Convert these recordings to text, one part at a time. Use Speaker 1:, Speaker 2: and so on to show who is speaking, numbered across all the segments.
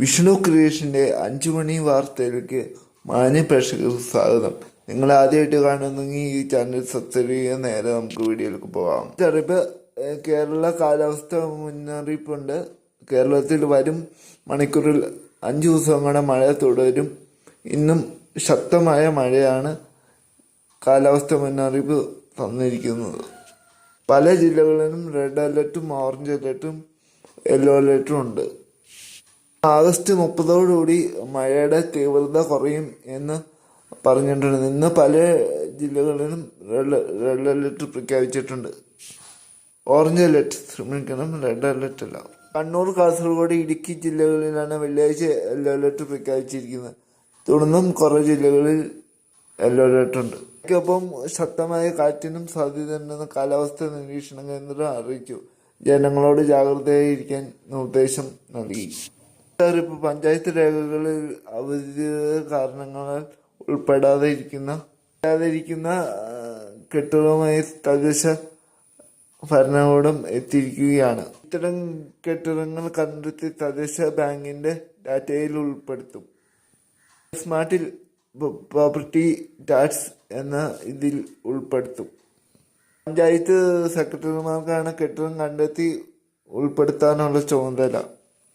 Speaker 1: വിഷ്ണു ക്രിയേഷന്റെ അഞ്ചു മണി വാർത്തയിലേക്ക് മാന്യ പ്രേക്ഷകർക്ക് സ്വാഗതം. നിങ്ങൾ ആദ്യമായിട്ട് കാണുന്നെങ്കിൽ ഈ ചാനൽ സബ്സ്ക്രൈബ് ചെയ്യാൻ നേരെ നമുക്ക് വീഡിയോയിലേക്ക് പോകാം ചെറിയ കേരള കാലാവസ്ഥ മുന്നറിയിപ്പുണ്ട്. കേരളത്തിൽ വരും മണിക്കൂറിൽ അഞ്ചു ദിവസം കൂടെ മഴ തുടരും. ഇന്നും ശക്തമായ മഴയാണ് കാലാവസ്ഥ മുന്നറിയിപ്പ് തന്നിരിക്കുന്നത്. പല ജില്ലകളിലും റെഡ് അലർട്ടും ഓറഞ്ച് അലർട്ടും യെല്ലോ അലർട്ടും ഉണ്ട്. ആഗസ്റ്റ് മുപ്പതോടുകൂടി മഴയുടെ തീവ്രത കുറയും എന്ന് പറഞ്ഞിട്ടുണ്ട്. ഇന്ന് പല ജില്ലകളിലും റെഡ് റെഡ് അലർട്ട് പ്രഖ്യാപിച്ചിട്ടുണ്ട്. ഓറഞ്ച് അലർട്ട് ശ്രമിക്കണം റെഡ് അലർട്ട് അല്ല കണ്ണൂർ കാസർഗോഡ് ഇടുക്കി ജില്ലകളിലാണ് വെള്ളിയാഴ്ച യെല്ലോ അലർട്ട് പ്രഖ്യാപിച്ചിരിക്കുന്നത്. തുടർന്നും കുറേ ജില്ലകളിൽ യെല്ലോ അലർട്ട് ഉണ്ട്. ഒപ്പം ശക്തമായ കാറ്റിനും സാധ്യതയുണ്ടെന്ന് കാലാവസ്ഥാ നിരീക്ഷണ കേന്ദ്രം അറിയിച്ചു. ജനങ്ങളോട് ജാഗ്രതയായിരിക്കാൻ നിർദ്ദേശം നൽകി. അറിയിപ്പ് പഞ്ചായത്ത് രേഖകളിൽ അവധി കാരണങ്ങളാൽ ഉൾപ്പെടാതെ ഇരിക്കുന്ന ഇരിക്കുന്ന കെട്ടിടവുമായി തദ്ദേശ ഭരണകൂടം എത്തിയിരിക്കുകയാണ്. ഇത്തരം കെട്ടിടങ്ങൾ കണ്ടെത്തി തദ്ദേശ ബാങ്കിന്റെ ഡാറ്റയിൽ ഉൾപ്പെടുത്തും. സ്മാർട്ടിൽ പ്രോപ്പർട്ടി ടാക്സ് എന്ന ഇതിൽ ഉൾപ്പെടുത്തും. പഞ്ചായത്ത് സെക്രട്ടറിമാർക്കാണ് കെട്ടിടം കണ്ടെത്തി ഉൾപ്പെടുത്താനുള്ള ചുമതല.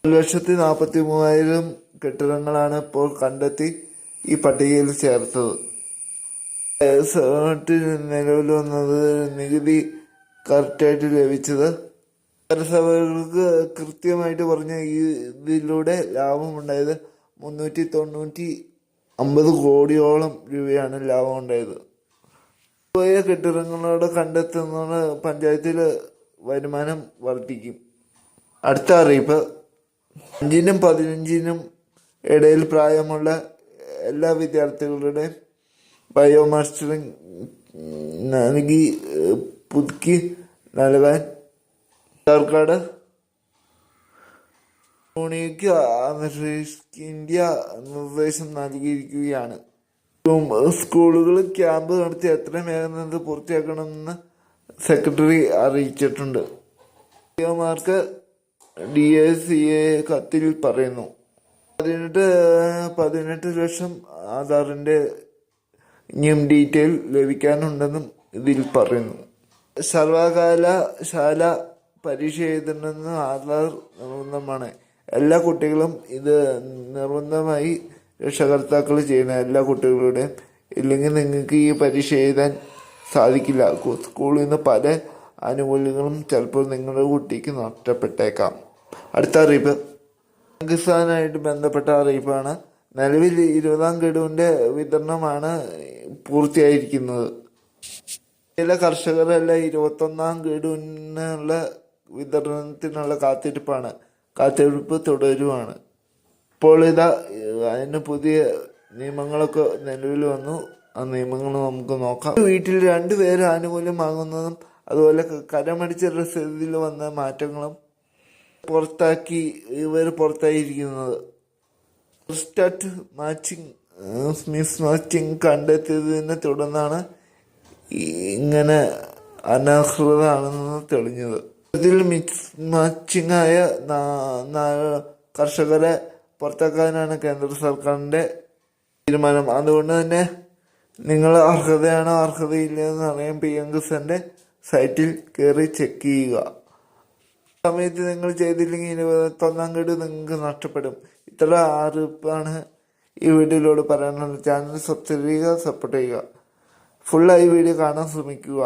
Speaker 1: ലക്ഷത്തി നാൽപ്പത്തി മൂവായിരം കെട്ടിടങ്ങളാണ് ഇപ്പോൾ കണ്ടെത്തി ഈ പട്ടികയിൽ ചേർത്തത്. നിലവിൽ വന്നത് നികുതി കറക്റ്റായിട്ട് ലഭിച്ചത്. നഗരസഭകൾക്ക് കൃത്യമായിട്ട് പറഞ്ഞ ഇതിലൂടെ ലാഭമുണ്ടായത് മുന്നൂറ്റി തൊണ്ണൂറ്റി അമ്പത് കോടിയോളം രൂപയാണ് ലാഭം ഉണ്ടായത് പോയ കെട്ടിടങ്ങളോട് കണ്ടെത്തുന്ന പഞ്ചായത്തിൽ വരുമാനം വർദ്ധിക്കും. അടുത്ത അറിയിപ്പ്. അഞ്ചിനും പതിനഞ്ചിനും ഇടയിൽ പ്രായമുള്ള എല്ലാ വിദ്യാർത്ഥികളുടെയും ബയോമാസ്റ്ററിങ് നൽകി പുതുക്കി നൽകാൻ സർക്കാർ യൂണിക്ക് ഇന്ത്യ നിർദ്ദേശം നൽകിയിരിക്കുകയാണ്. സ്കൂളുകൾ ക്യാമ്പ് നടത്തി എത്രയും വേഗം പൂർത്തിയാക്കണമെന്ന് സെക്രട്ടറി അറിയിച്ചിട്ടുണ്ട്. Mark D S C A കത്തിൽ പറയുന്നു. പതിനെട്ട് പതിനെട്ട് ലക്ഷം ആധാറിന്റെ ഇനിയും ഡീറ്റെയിൽ ലഭിക്കാനുണ്ടെന്നും ഇതിൽ പറയുന്നു. സർവകലാശാല പരീക്ഷ എഴുതണമെന്ന് ആധാർ നിർബന്ധമാണ്. എല്ലാ കുട്ടികളും ഇത് നിർബന്ധമായി രക്ഷകർത്താക്കൾ ചെയ്യണം എല്ലാ കുട്ടികളുടെയും ഇല്ലെങ്കിൽ നിങ്ങൾക്ക് ഈ പരീക്ഷ എഴുതാൻ സാധിക്കില്ല. സ്കൂളിൽ നിന്ന് പല ആനുകൂല്യങ്ങളും ചിലപ്പോൾ നിങ്ങളുടെ കുട്ടിക്ക് നഷ്ടപ്പെട്ടേക്കാം. അടുത്ത അറിയിപ്പ്. പാകിസ്ഥാനായിട്ട് ബന്ധപ്പെട്ട അറിയിപ്പാണ്. നിലവിൽ ഇരുപതാം ഗഡുവിന്റെ വിതരണമാണ് പൂർത്തിയായിരിക്കുന്നത്. ചില കർഷകരെല്ലാം ഇരുപത്തൊന്നാം ഗഡുവിനുള്ള വിതരണത്തിനുള്ള കാത്തിരിപ്പാണ്. കാത്തിരിപ്പ് തുടരുവാണ്. ഇപ്പോൾ ഇതാ അതിന് പുതിയ നിയമങ്ങളൊക്കെ നിലവിൽ വന്നു. ആ നിയമങ്ങൾ നമുക്ക് നോക്കാം. വീട്ടിൽ രണ്ടുപേരും ആനുകൂല്യം വാങ്ങുന്നതും അതുപോലെ കരമടിച്ച സ്ഥിതിയിൽ വന്ന മാറ്റങ്ങളും പുറത്താക്കി ഇവർ പുറത്തായിരിക്കുന്നത്. സ്റ്റാറ്റ് മാച്ചിങ് മിസ് മാച്ചിങ് കണ്ടെത്തിയതിനെ തുടർന്നാണ് ഇങ്ങനെ അനർഹൃതാണെന്ന് തെളിഞ്ഞത്. ഇതിൽ മിക്സ് മാച്ചിങ് ആയ നാ- നാ- കർഷകരെ പുറത്താക്കാനാണ് കേന്ദ്ര സർക്കാരിന്റെ തീരുമാനം. അതുകൊണ്ട് തന്നെ നിങ്ങൾ അർഹതയാണോ അർഹതയില്ലെന്ന് അറിയാൻ പി എം കിസാന്റെ സൈറ്റിൽ കയറി ചെക്ക് ചെയ്യുക. സമയത്ത് നിങ്ങൾ ചെയ്തില്ലെങ്കിൽ ഇരുപത്തൊന്നാം ഗഡു നിങ്ങൾക്ക് നഷ്ടപ്പെടും. ഇത്ര അറിയിപ്പാണ് ഈ വീഡിയോയിലൂടെ പറയാനുള്ളത്. ചാനൽ സബ്സ്ക്രൈബ് ചെയ്യുക സപ്പോർട്ട് ചെയ്യുക. ഫുള്ളായി വീഡിയോ കാണാൻ ശ്രമിക്കുക.